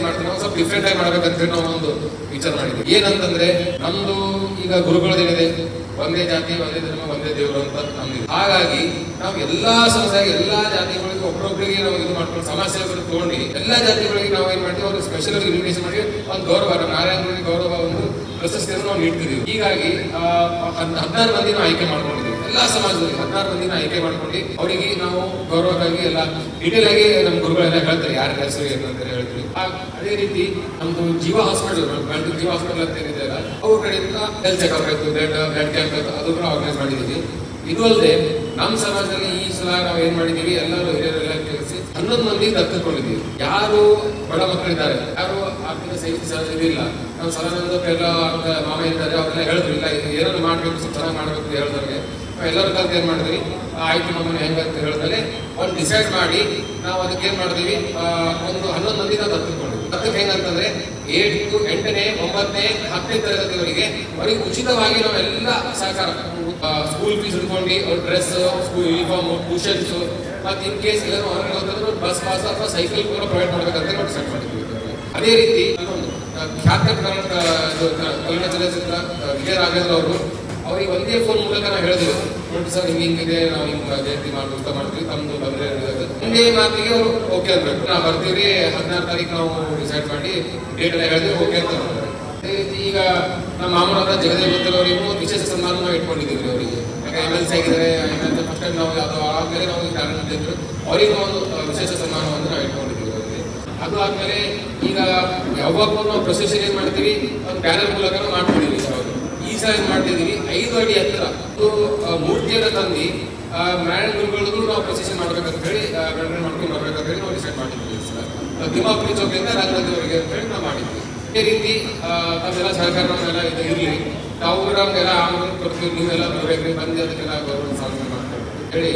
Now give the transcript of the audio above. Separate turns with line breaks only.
ಮಾಡ್ತೀವಿ ನಾವು ಸ್ವಲ್ಪ ಡಿಫ್ರೆಂಟ್ ಆಗಿ ಮಾಡ್ಬೇಕಂತ ಹೇಳಿ ನಾವು ಒಂದು ವಿಚಾರ ಮಾಡಿದ್ವಿ ಏನಂತಂದ್ರೆ ನಮ್ದು ಈಗ ಗುರುಗಳದೇನಿದೆ ಒಂದೇ ಜಾತಿ ಒಂದೇ ಧರ್ಮ ಒಂದೇ ದೇವರು ಅಂತ ನಮ್ದು ಹಾಗಾಗಿ ನಾವು ಎಲ್ಲಾ ಸಮುದಾಯ ಎಲ್ಲಾ ಜಾತಿಗಳಿಗೆ ಒಬ್ಬೊಬ್ಬರಿಗೆ ನಾವು ಇದು ಮಾಡ್ಕೊಂಡು ಸೇವಕರು ತಗೊಂಡು ಎಲ್ಲಾ ಜಾತಿಗಳಿಗೆ ನಾವು ಏನ್ ಮಾಡ್ತೀವಿ? ಅವ್ರಿಗೆ ಸ್ಪೆಷಲ್ ಇನ್ವಿಟೇಷನ್ ಮಾಡಿ ಒಂದು ಗೌರವ ನಾರಾಯಣ ಗೌರವ ಒಂದು ಪ್ರಶಸ್ತಿಯನ್ನು ನಾವು ನೀಡ್ತಿದ್ದೀವಿ. ಹೀಗಾಗಿ ಆ, ಮಂದಿ ನಾವು ಆಯ್ಕೆ ಮಾಡ್ಕೊಂಡಿದ್ದೀವಿ. ಎಲ್ಲಾ ಸಮಾಜದಲ್ಲಿ ಹದಿನಾರು ಮಂದಿನ ಆಯ್ಕೆ ಮಾಡ್ಕೊಂಡು ಅವರಿಗೆ ನಾವು ಗೌರವಕ್ಕಾಗಿ ಎಲ್ಲ ಡೀಟೇಲ್ ಆಗಿ ನಮ್ಮ ಗುರುಗಳೆಲ್ಲ ಹೇಳ್ತಾರೆ, ಯಾರ ಹೆಸರು ಏನು ಅಂತ ಹೇಳ್ತೀವಿ. ಅದೇ ರೀತಿ ನಮ್ದು ಜೀವ ಹಾಸ್ಪಿಟಲ್ ಬೆಳಗ್ಗೆ ಜೀವ ಹಾಸ್ಪಿಟಲ್ ಅಂತ ಏನಿದೆ ಅಲ್ಲ ಅವ್ರ ಕಡೆಯಿಂದ ಹೆಲ್ತ್ ಚೆಕಪ್ ಆಯ್ತು ಬ್ಲಡ್ ಬ್ಲಡ್ ಕ್ಯಾಂಪ್ ಆಯ್ತು, ಅದು ಕೂಡ ಆರ್ಗನೈಸ್ ಮಾಡಿದ್ದೀವಿ ಇದು ಅಲ್ಲದೆ ನಮ್ಮ ಸಮಾಜದಲ್ಲಿ ಈ ಸಲ ನಾವು ಏನ್ ಮಾಡಿದೀವಿ, ಎಲ್ಲರೂ ಹಿರಿಯರೆಲ್ಲ ಕೇಳಿಸಿ ಹನ್ನೊಂದು ಮಂದಿ ದತ್ತಕೊಂಡಿದ್ದೀವಿ ಯಾರು ಬಡ ಮಕ್ಕಳಿದ್ದಾರೆ ಯಾರು ಆರ್ಥಿಕ ಸಹಿತ ಇಲ್ಲ ನಾವು ಸದಾನಂದ ಎಲ್ಲ ಅವ್ರ ಮಾಮ ಇದ್ದಾರೆ, ಅವರೆಲ್ಲ ಹೇಳಿದ್ರು, ಇಲ್ಲ, ಏನನ್ನು ಮಾಡ್ಬೇಕು ಚೆನ್ನಾಗಿ ಮಾಡ್ಬೇಕು ನಾವು ಎಲ್ಲರೂ ಕಲ್ತು ಏನು ಮಾಡಿದ್ವಿ ಆಯ್ತು ಹೆಂಗೆ ಹೆಂಗಂತ ಹೇಳಿದ್ರೆ ಒಂದು ಡಿಸೈಡ್ ಮಾಡಿ ನಾವು ಅದಕ್ಕೆ ಏನು ಮಾಡಿದ್ವಿ ಒಂದು ಹನ್ನೊಂದು ಮಂದಿ ನಾವು ದತ್ತಕೊಂಡಿದ್ವಿ ಅದಕ್ಕೆ ಹೆಂಗಂತಂದ್ರೆ ಏಳು ಎಂಟನೇ, ಒಂಬತ್ತನೇ, ಹತ್ತನೇ ತರಗತಿಯವರಿಗೆ ಅವರಿಗೆ ಉಚಿತವಾಗಿ ನಾವೆಲ್ಲ ಸಹಕಾರ ಸ್ಕೂಲ್ ಫೀಸ್ ಹಿಡ್ಕೊಂಡು ಅವ್ರ ಡ್ರೆಸ್ ಸ್ಕೂಲ್ ಯೂನಿಫಾರ್ಮ್ ಟ್ಯೂಷನ್ಸು ಮತ್ತು ಇನ್ ಕೇಸ್ ಎಲ್ಲರೂ ಅವ್ರಿಗೆ ಬಸ್ ಪಾಸ್ ಅಥವಾ ಸೈಕಲ್ ಕೂಡ ಪ್ರೊವೈಡ್ ಮಾಡಬೇಕಂತ ನಾವು ಡಿಸೈಡ್ ಮಾಡಿದ್ವಿ. ಅದೇ ರೀತಿ ಖ್ಯಾತ ಕರ್ನಾಟಕ ಕಲ್ಯಾಣ ಚಲನಚಿತ್ರ ವಿಜಯ ರಾಘವೇಂದ್ರ ಅವರು ಅವ್ರಿಗೆ ಒಂದೇ ಫೋನ್ ಮೂಲಕ ನಾವು ಹೇಳಿದ್ರು ನೋಡಿ ಸರ್, ಹಿಂಗೆ ಹಿಂಗಿದೆ ನಾವು ಹಿಂಗೆ ಜಯಂತಿ ಮಾಡ್ತಾ ಮಾಡ್ತೀವಿ ತಮ್ಮದು ಬಂದ್ರೆ ಒಂದೇ ಮಾತಿಗೆ ಅವರು ಓಕೆ ಅನ್ಬೇಕು ನಾವು ಬರ್ತೀವಿ ಹದಿನಾರು ತಾರೀಕು ನಾವು ಡಿಸೈಡ್ ಮಾಡಿ ಡೇಟ್ ಎಲ್ಲ ಹೇಳಿದ್ರೆ ಓಕೆ ಅಂತ. ಅದೇ ರೀತಿ ಈಗ ನಮ್ಮ ಮಾಮೂಲಾದ ಜಗದೇವ್ ಗೊತ್ತಿರೋ ಅವರಿಗೂ ವಿಶೇಷ ಸನ್ಮಾನ ನಾವು ಇಟ್ಕೊಂಡಿದ್ದೀವಿ ಅವರಿಗೆ. ಯಾಕೆ M L C first time ನಾವು ಅದು ಆದ್ಮೇಲೆ ನಾವು ಟ್ಯಾಲೆಂಟ್ ಇದ್ರು ಅವರಿಗೆ ಒಂದು ವಿಶೇಷ ಸನ್ಮಾನವನ್ನು ನಾವು ಇಟ್ಕೊಂಡಿದ್ದೀವಿ ಅವರಿಗೆ. ಅದು ಆದ್ಮೇಲೆ ಈಗ ಯಾವಾಗಲೂ ನಾವು ಪ್ರೊಸೆಷನ್ ಏನ್ ಮಾಡ್ತೀವಿ, ಒಂದು ಬ್ಯಾನರ್ ಮೂಲಕ ಮಾಡ್ಕೊಂಡಿದ್ದೀವಿ. ಏನ್ ಮಾಡ್ತಿದ್ದೀವಿ ಐದು ಅಡಿ ಹತ್ತಿರ ಮೂರ್ತಿಯನ್ನು ತಂದು ಮ್ಯಾನ್ ಗುರುಗಳಿಗೂ ನಾವು ಪ್ರೊಸೆಷನ್ ಮಾಡ್ಬೇಕಂತ ಹೇಳಿ ಗಣನೆ ಮಾಡ್ಕೊಂಡು ಬರ್ಬೇಕಂತ ಹೇಳಿ ನಾವು ಡಿಸೈಡ್ ಮಾಡಿದ್ವಿ ಸರ್. ದಿಮಾಪುರಿ ಚೌಕಿಯಿಂದ ರಾಜನದಿವರೆಗೆ ಅಂತ ಹೇಳಿ ನಾವು ಮಾಡಿದ್ವಿ. ಇದೇ ರೀತಿ ತಮ್ಮೆಲ್ಲ ಸಹಕಾರ ನಮ್ಮೆಲ್ಲ ಇದು ಇರಲಿ. ತಾವು ನಮ್ಗೆಲ್ಲ ಆಮದು ಕೊಡ್ತೀವಿ, ನೀವೆಲ್ಲ ಬರಬೇಕು ಬಂದು ಅದಕ್ಕೆಲ್ಲ ಗೌರವ ಸಾಧನೆ ಮಾಡ್ತೇವೆ ಹೇಳಿ